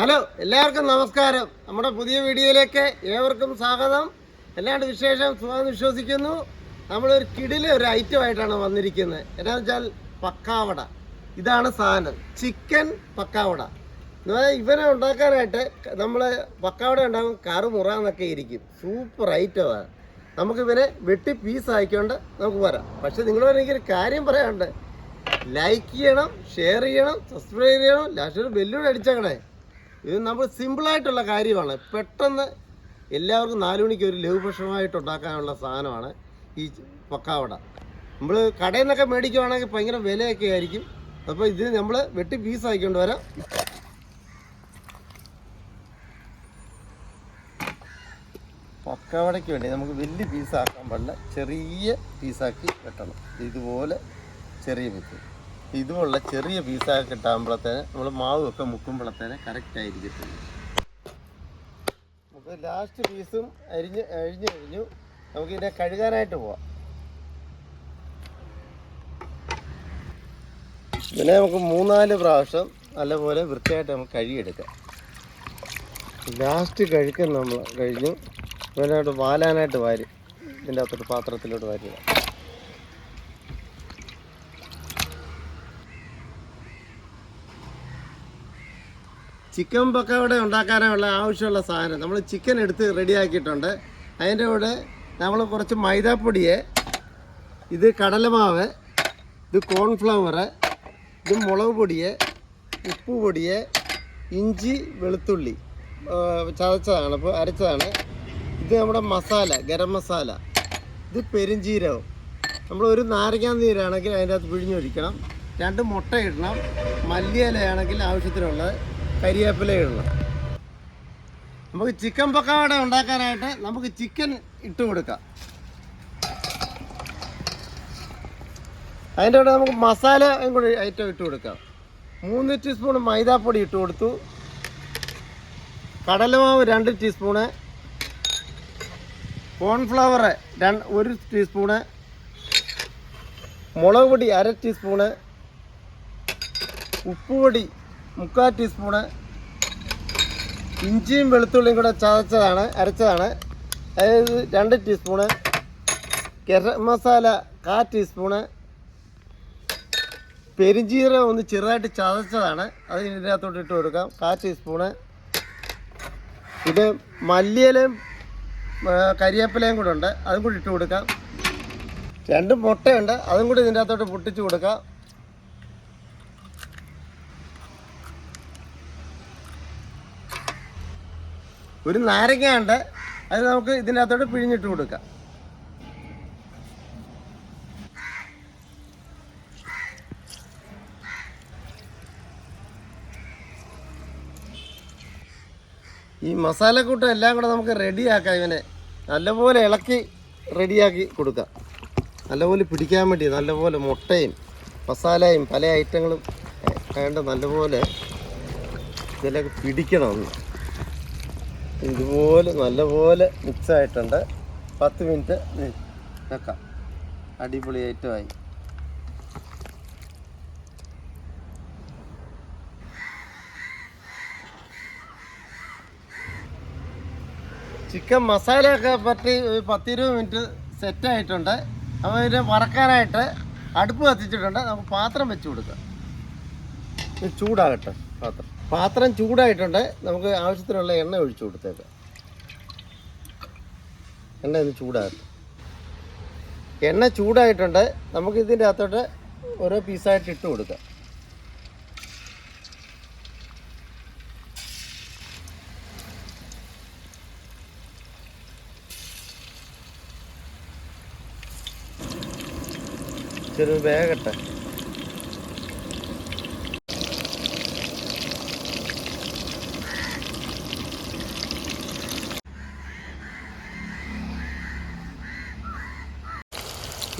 Hello എല്ലാവർക്കും നമസ്കാരം. നമ്മുടെ പുതിയ വീഡിയോയിലേക്ക് ഏവർക്കും സ്വാഗതം. എല്ലാണ്ട് വിശേഷം സുഖം വിശ്വസിക്കുന്നു. നമ്മളൊരു കിടിലെ ഒരു ഐറ്റം ആയിട്ടാണ് വന്നിരിക്കുന്നത്. എന്നാന്ന് വെച്ചാൽ പക്കാവട. ഇതാണ് സാധനം. ചിക്കൻ പക്കാവട. എന്ന് പറഞ്ഞാൽ ഇവനെ ഉണ്ടാക്കാനായിട്ട് നമ്മൾ പക്കാവട ഉണ്ടാകും കറു മുറാന്നൊക്കെ ഇരിക്കും. സൂപ്പർ ഐറ്റമാണ് നമുക്ക് ഇവനെ വെട്ടി പീസ് ആയിക്കൊണ്ട് നമുക്ക് വരാം. പക്ഷെ നിങ്ങളോട് എനിക്കൊരു കാര്യം പറയാനുണ്ട്. ലൈക്ക് ചെയ്യണം ഷെയർ ചെയ്യണം സബ്സ്ക്രൈബ് ചെയ്യണം. ലാസ്റ്റ് ഒരു ബെല്ലൂടെ അടിച്ചേക്കണേ. ഇത് നമ്മൾ സിമ്പിളായിട്ടുള്ള കാര്യമാണ്. പെട്ടെന്ന് എല്ലാവർക്കും നാലു മണിക്ക് ഒരു ലഘുഭക്ഷണമായിട്ട് ഉണ്ടാക്കാനുള്ള സാധനമാണ് ഈ പക്കാവട നമ്മൾ കടയിൽ നിന്നൊക്കെ മേടിക്കുവാണെങ്കിൽ ഭയങ്കര വിലയൊക്കെ ആയിരിക്കും. അപ്പോൾ ഇതിന് നമ്മൾ വെട്ടി പീസ് ആക്കിക്കൊണ്ട് വരാം പക്കാവടയ്ക്ക് വേണ്ടി നമുക്ക് വലിയ പീസാക്കാൻ പാടില്ല. ചെറിയ പീസാക്കി വെട്ടണം. ഇതുപോലെ ചെറിയ പീസ് ഇതുപോലുള്ള ചെറിയ പീസൊക്കെ കിട്ടാകുമ്പോഴത്തേന് നമ്മൾ മാവൊക്കെ മുക്കുമ്പോഴത്തേന് കറക്റ്റ് ആയിരിക്കും. നമുക്ക് ലാസ്റ്റ് പീസും അരിഞ്ഞ് അഴിഞ്ഞ് കഴിഞ്ഞു. നമുക്ക് ഇതിനെ കഴുകാനായിട്ട് പോവാം. ഇതിനെ നമുക്ക് മൂന്നാൽ പ്രാവശ്യം നല്ലപോലെ വൃത്തിയായിട്ട് നമുക്ക് കഴുകിയെടുക്കാം. ലാസ്റ്റ് കഴുകൻ നമ്മൾ കഴിഞ്ഞു. ഇതിനോട്ട് വാലാനായിട്ട് വാരി ഇതിന്റെ അകത്തോട്ട് പാത്രത്തിലോട്ട് വാരുക ചിക്കൻ പക്കവട ഉണ്ടാക്കാനുള്ള ആവശ്യമുള്ള സാധനം. നമ്മൾ ചിക്കൻ എടുത്ത് റെഡിയാക്കിയിട്ടുണ്ട്. അതിന്റെ കൂടെ നമ്മൾ കുറച്ച് മൈദാപ്പൊടിയെ ഇത് കടലമാവ് ഇത് കോൺഫ്ലവർ ഇത് മുളക് പൊടിയെ ഉപ്പ് പൊടിയെ ഇഞ്ചി വെളുത്തുള്ളി ചതച്ചതാണ് അപ്പോൾ അരച്ചതാണ്. ഇത് നമ്മുടെ മസാല ഗരം മസാല. ഇത് പെരുംജീരകം നമ്മൾ ഒരു നാരങ്ങാ നീരാണെങ്കിൽ അതിന്റെ അകത്ത് പിഴിഞ്ഞൊഴിക്കണം. രണ്ട് മുട്ട ഇടണം. മല്ലിയിലയാണെങ്കിൽ ആവശ്യത്തിനുള്ള കരിവേപ്പില ഇടണം നമുക്ക് ചിക്കൻ പക്കാവട ഉണ്ടാക്കാനായിട്ട് നമുക്ക് ചിക്കൻ ഇട്ട് കൊടുക്കാം. അതിന്റെ കൂടെ നമുക്ക് മസാല കൂടി ഐറ്റം ഇട്ട് കൊടുക്കാം. മൂന്ന് ടീസ്പൂൺ മൈദാപ്പൊടി ഇട്ട് കൊടുത്തു. കടലമാവ് രണ്ട് ടീസ്പൂണ് കോൺഫ്ലവർ രണ്ട് ഒരു ടീസ്പൂണ് മുളക് പൊടി അര ടീസ്പൂണ് ഉപ്പുപൊടി മുക്കാൽ ടീസ്പൂണ് ഇഞ്ചിയും വെളുത്തുള്ളിയും കൂടെ ചതച്ചതാണ് അരച്ചതാണ്. അതായത് രണ്ട് ടീസ്പൂണ് ഗരം മസാല കാ ടീസ്പൂണ്. പെരിഞ്ചീരകം ഒന്ന് ചെറുതായിട്ട് ചതച്ചതാണ്. അത് ഇതിനകത്തോട്ട് ഇട്ട് കൊടുക്കാം. കാ ടീസ്പൂണ്. ഇത് മല്ലിയിലയും കരിയേപ്പിലയും കൂടെ ഉണ്ട്. അതും കൂടി ഇട്ട് കൊടുക്കാം. രണ്ട് മുട്ടയുണ്ട്. അതും കൂടി ഇതിന്റെ അകത്തോട്ട് പൊട്ടിച്ച് കൊടുക്കാം. ഒരു നാരങ്ങ ഉണ്ട് അത് നമുക്ക് ഇതിന്റെ അകത്തോട്ട് പിഴിഞ്ഞിട്ട് കൊടുക്കാം. ഈ മസാലക്കൂട്ടം എല്ലാം കൂടെ നമുക്ക് റെഡിയാക്കാം ഇവനെ. നല്ലപോലെ ഇളക്കി റെഡിയാക്കി കൊടുക്കാം. നല്ലപോലെ പിടിക്കാൻ വേണ്ടി നല്ലപോലെ മുട്ടയും മസാലയും പല ഐറ്റങ്ങളും വേണ്ട നല്ലപോലെ ഇതിലൊക്കെ പിടിക്കണം ഇതുപോലെ നല്ലപോലെ മിക്സ് ആയിട്ടുണ്ട്. പത്ത് മിനിറ്റ് വെക്കാം. അടിപൊളി ഐറ്റമായി. ചിക്കൻ മസാലയൊക്കെ പറ്റി പത്തിരുപത് മിനിറ്റ് സെറ്റ് ആയിട്ടുണ്ട്. അപ്പോൾ ഇതിനെ വറക്കാനായിട്ട് അടുപ്പ് കത്തിച്ചിട്ടുണ്ട്. നമുക്ക് പാത്രം വെച്ച് കൊടുക്കാം. ചൂടാകട്ടെ പാത്രം. പാത്രം ചൂടായിട്ടുണ്ട്. നമുക്ക് ആവശ്യത്തിനുള്ള എണ്ണ ഒഴിച്ചു കൊടുത്തേക്കാം. എണ്ണ ഇന്ന് ചൂടാകട്ടെ. എണ്ണ ചൂടായിട്ടുണ്ട്. നമുക്ക് ഇതിന്റെ അകത്തോട്ട് ഓരോ പീസായിട്ട് ഇട്ട് കൊടുക്കാം. ചെറു വേഗട്ടെ.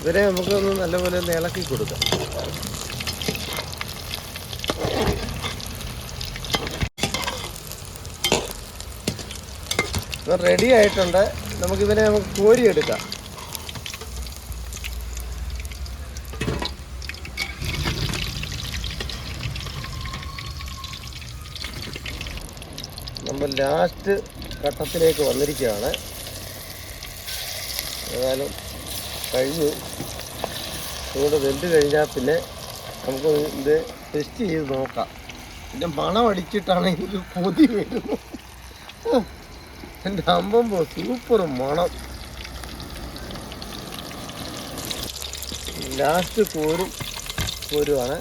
ഇവരെ നമുക്കൊന്ന് നല്ലപോലെ ഒന്ന് ഇളക്കി കൊടുക്കാം. റെഡി ആയിട്ടുണ്ട്. നമുക്കിതിനെ നമുക്ക് കോരിയെടുക്കാം. നമ്മൾ ലാസ്റ്റ് ഘട്ടത്തിലേക്ക് വന്നിരിക്കുകയാണ്. ഏതായാലും കഴിഞ്ഞു അതുകൊണ്ട് വെന്ത് കഴിഞ്ഞാൽ പിന്നെ നമുക്ക് ഇത് ടെസ്റ്റ് ചെയ്ത് നോക്കാം. പിന്നെ മണം അടിച്ചിട്ടാണ് എനിക്ക് കൊതി വരുന്നു. എന്റെ അമ്പമ്പോ സൂപ്പർ മണം. ലാസ്റ്റ് കോരും കോരുവാണ്.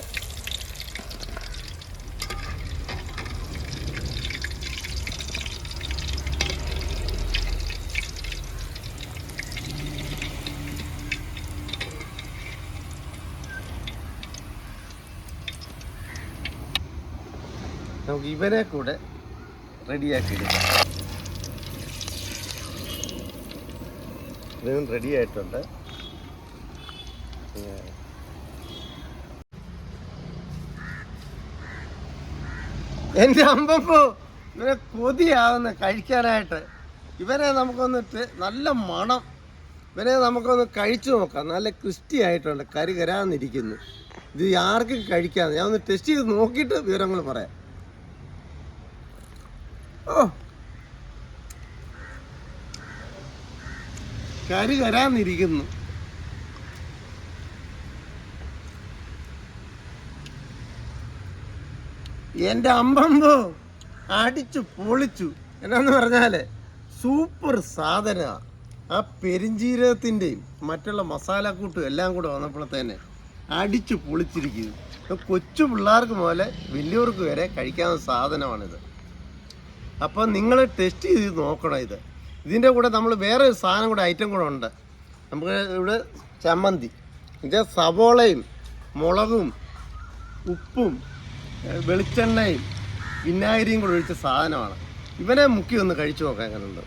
നമുക്ക് ഇവരെ കൂടെ റെഡിയാക്കി എടുക്കാം ഇവനും റെഡി ആയിട്ടുണ്ട്. എന്റെ അമ്പപ്പോ ഇവരെ കൊതിയാവുന്ന കഴിക്കാനായിട്ട് ഇവരെ നമുക്കൊന്നിട്ട് നല്ല മണം. ഇവരെ നമുക്കൊന്ന് കഴിച്ചു നോക്കാം. നല്ല ക്രിസ്റ്റി ആയിട്ടുണ്ട്. കരി കരാന്നിരിക്കുന്നു ഇത് ആർക്കും കഴിക്കാന്ന് ഞാൻ ഒന്ന് ടെസ്റ്റ് ചെയ്ത് നോക്കിയിട്ട് വിവരങ്ങൾ പറയാം. കരി കരാന്നിരിക്കുന്നു എന്റെ അമ്പമ്പോ അടിച്ചു പൊളിച്ചു. എന്നാന്ന് പറഞ്ഞാൽ സൂപ്പർ സാധന. ആ പെരിഞ്ചീരകത്തിന്റെയും മറ്റുള്ള മസാലക്കൂട്ടും എല്ലാം കൂടെ വന്നപ്പോഴത്തേനെ അടിച്ചു പൊളിച്ചിരിക്കുന്നു. കൊച്ചു പിള്ളേർക്ക് പോലെ വലിയവർക്ക് വരെ കഴിക്കാവുന്ന സാധനമാണിത്. അപ്പം നിങ്ങൾ ടെസ്റ്റ് ചെയ്ത് നോക്കണം ഇത്. ഇതിന്റെ കൂടെ നമ്മൾ വേറെ ഒരു സാധനം കൂടെ ഐറ്റം കൂടെ ഉണ്ട്. നമുക്ക് ഇവിടെ ചമ്മന്തി. ഇത് സവോളയും മുളകും ഉപ്പും വെളിച്ചെണ്ണയും വിനാഗിരിയും കൂടെ ഒഴിച്ച സാധനമാണ്. ഇവനെ മുക്കി ഒന്ന് കഴിച്ചു നോക്കാൻ എങ്ങനെയുണ്ട്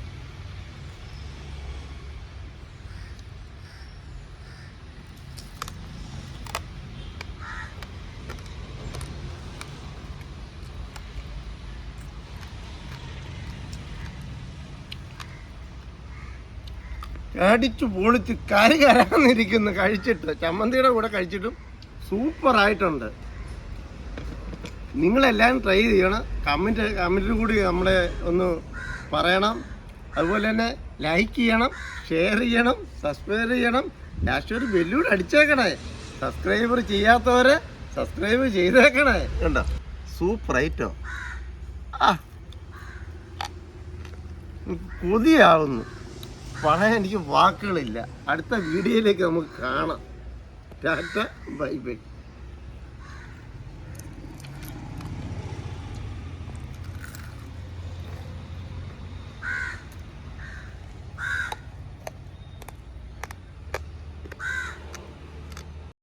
അടിച്ചു പൊളിച്ച് കരി കരാന്നിരിക്കുന്നു. കഴിച്ചിട്ട് ചമ്മന്തിയുടെ കൂടെ കഴിച്ചിട്ടും സൂപ്പർ സൂപ്പറായിട്ടുണ്ട് നിങ്ങളെല്ലാം ട്രൈ ചെയ്യണം. കമന്റ് കമന്റിൽ കൂടി നമ്മളെ ഒന്ന് പറയണം. അതുപോലെ തന്നെ ലൈക്ക് ചെയ്യണം ഷെയർ ചെയ്യണം സബ്സ്ക്രൈബ് ചെയ്യണം. ലാസ്റ്റ് ഒരു ബെല്ലൂടെ അടിച്ചേക്കണേ. സബ്സ്ക്രൈബർ ചെയ്യാത്തവരെ സബ്സ്ക്രൈബ് ചെയ്തേക്കണേ. കണ്ടോ? സൂപ്പർ ഐറ്റോ ആ. കൊതിയാവുന്നു. പറയാൻ എനിക്ക് വാക്കുകളില്ല. അടുത്ത വീഡിയോയിലേക്ക് നമുക്ക് കാണാം. Tata bye bye.